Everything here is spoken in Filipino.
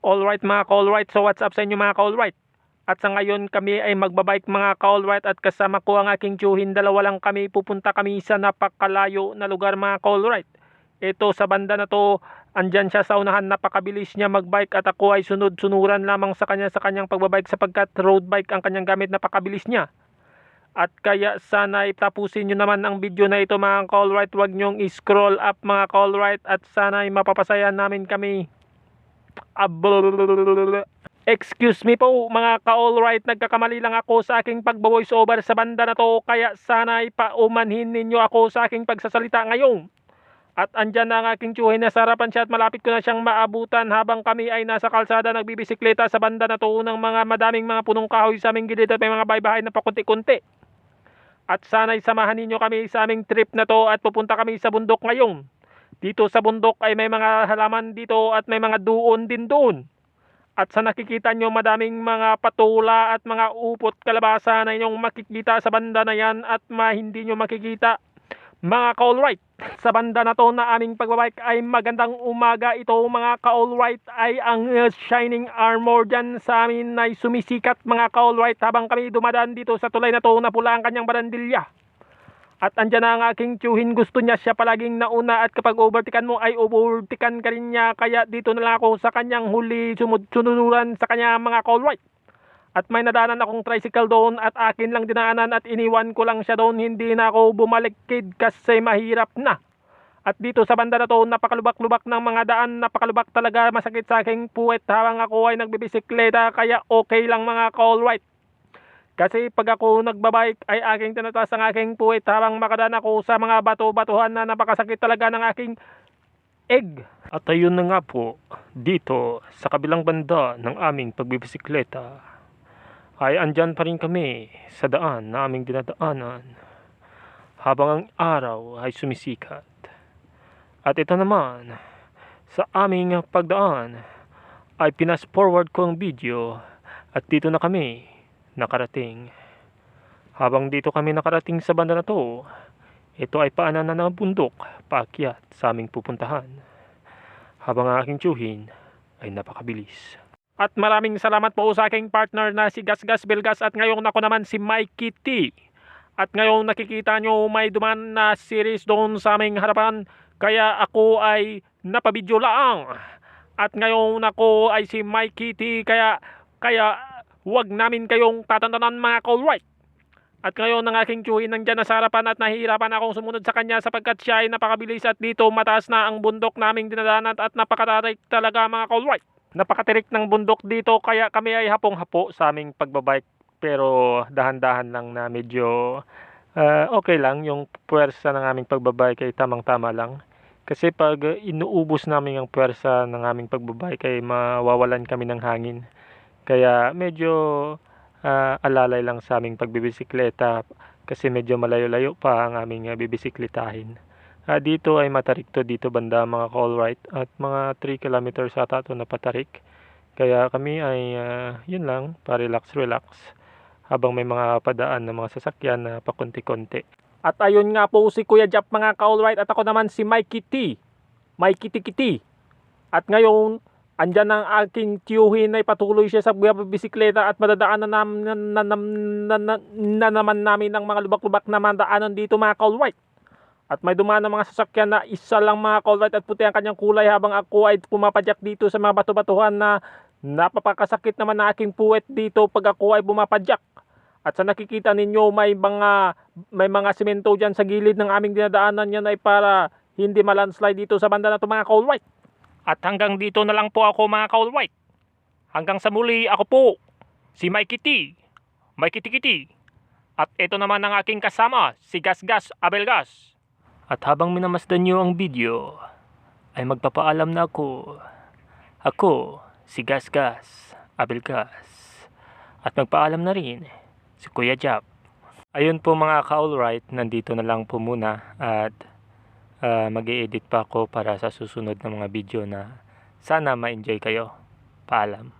Alright mga ka-alright, so what's up sa inyo mga ka-alright? At sa ngayon kami ay magbabike mga ka-alright at kasama ko ang aking tiyuhin. Dalawa lang kami, pupunta kami sa napakalayo na lugar mga ka-alright. Ito sa banda na to, andyan siya sa unahan, napakabilis niya magbike at ako ay sunod-sunuran lamang sa kanya sa kanyang pagbabike sapagkat road bike ang kanyang gamit, napakabilis niya. At kaya sana tapusin nyo naman ang video na ito mga ka-alright. Huwag nyong i-scroll up mga ka-alright at sana ay mapapasaya namin kami. Abl- Excuse me po mga ka-alright, nagkakamali lang ako sa aking pag-voice over sa banda na to kaya sana ay paumanhin ninyo ako sa aking pagsasalita ngayon. At andyan na ang aking tiyuhin na sa harapan siya at malapit ko na siyang maabutan habang kami ay nasa kalsada nagbibisikleta sa banda na to ng mga madaming mga punong kahoy sa aming gilid at may mga baybahay na pakunti-kunti. At sana'y samahan ninyo kami sa aming trip na to at pupunta kami sa bundok ngayon. Dito sa bundok ay may mga halaman dito at may mga duon din doon. At sa nakikita nyo madaming mga patula at mga upot kalabasa na inyong makikita sa banda na yan at ma hindi nyo makikita. Mga ka-alright, sa banda na to na aming pagbabike ay magandang umaga ito mga ka-alright ay ang uh, shining armor dyan sa amin ay sumisikat mga ka-alright habang kami dumadaan dito sa tulay na to na pula ang kanyang barandilya. At andyan na ang aking tiyuhin, gusto niya siya palaging nauna at kapag overtikan mo ay overtikan ka rin niya. Kaya dito na lang ako sa kanyang huli sumunuran sa kanya mga call-right. At may nadaanan akong tricycle doon at akin lang dinaanan at iniwan ko lang siya doon. Hindi na ako bumalik kid kasi mahirap na. At dito sa banda na to, napakalubak-lubak ng mga daan, napakalubak talaga, masakit sa aking puwet habang ako ay nagbibisikleta, kaya okay lang mga call-right. Kasi pag ako nagbabike ay aking tinataas ang aking puwit habang makadaan ako sa mga bato-batuhan na napakasakit talaga ng aking egg. At ayun na nga po, dito sa kabilang banda ng aming pagbibisikleta ay andyan pa rin kami sa daan na aming dinadaanan habang ang araw ay sumisikat. At ito naman, sa aming pagdaan ay pinas forward ko ang video at dito na kami nakarating. Habang dito kami nakarating sa banda na to, ito ay paanan na ng bundok paakyat sa aming pupuntahan. Habang ang aking tiyuhin ay napakabilis. At maraming salamat po sa aking partner na si Gasgas Belgas at ngayon ako naman si Mikey T. At ngayon nakikita nyo may duman na series doon sa aming harapan kaya ako ay napabidyo lang. At ngayon ako ay si Mikey T kaya kaya huwag namin kayong tatantanan mga call-right. At ngayon ang aking tiyuhin nandyan na sa harapan at nahihirapan akong sumunod sa kanya sapagkat siya ay napakabilis at dito mataas na ang bundok naming dinadaanan at napakatarik talaga mga call-right. Napakatirik ng bundok dito kaya kami ay hapong-hapo sa aming pagbabike pero dahan-dahan lang na medyo ah, okay lang yung puwersa ng aming pagbabike ay tamang-tama lang. Kasi pag uh, inuubos namin ang puwersa ng aming pagbabike ay mawawalan kami ng hangin. Kaya medyo ah, alalay lang sa aming pagbibisikleta kasi medyo malayo-layo pa ang aming uh, bibisikletahin. Ah, dito ay matarikto dito banda mga call right at mga 3 kilometers ata ito na patarik. Kaya kami ay ah, yun lang, pa-relax relax habang may mga padaan ng mga sasakyan na pakunti-kunti. At ayun nga po si Kuya Jap mga ka-all right at ako naman si Mikey T. Mikey Tikiti. At ngayon, andyan ang aking tiyuhin ay patuloy siya sa bisikleta at madadaanan na, na, na, na, na, na, na naman namin ng mga lubak-lubak na madaanan dito mga ka-all right. At may dumaan ng mga sasakyan na isa lang mga call at puti ang kanyang kulay habang ako ay pumapadyak dito sa mga bato-batuhan na napapakasakit naman na aking puwet dito pag ako ay bumapadyak. At sa nakikita ninyo may mga may mga semento diyan sa gilid ng aming dinadaanan yan ay para hindi malandslide dito sa banda na to mga call At hanggang dito na lang po ako mga call Hanggang sa muli ako po si Mikey T. Mikey Tikiti. At ito naman ang aking kasama si Gasgas Abelgas. At habang minamasdan nyo ang video, ay magpapaalam na ako. Ako, si Gasgas, Abelgas. At magpaalam na rin si Kuya Jap. Ayun po mga ka-alright, nandito na lang po muna at uh, mag edit pa ako para sa susunod na mga video na sana ma-enjoy kayo. Paalam.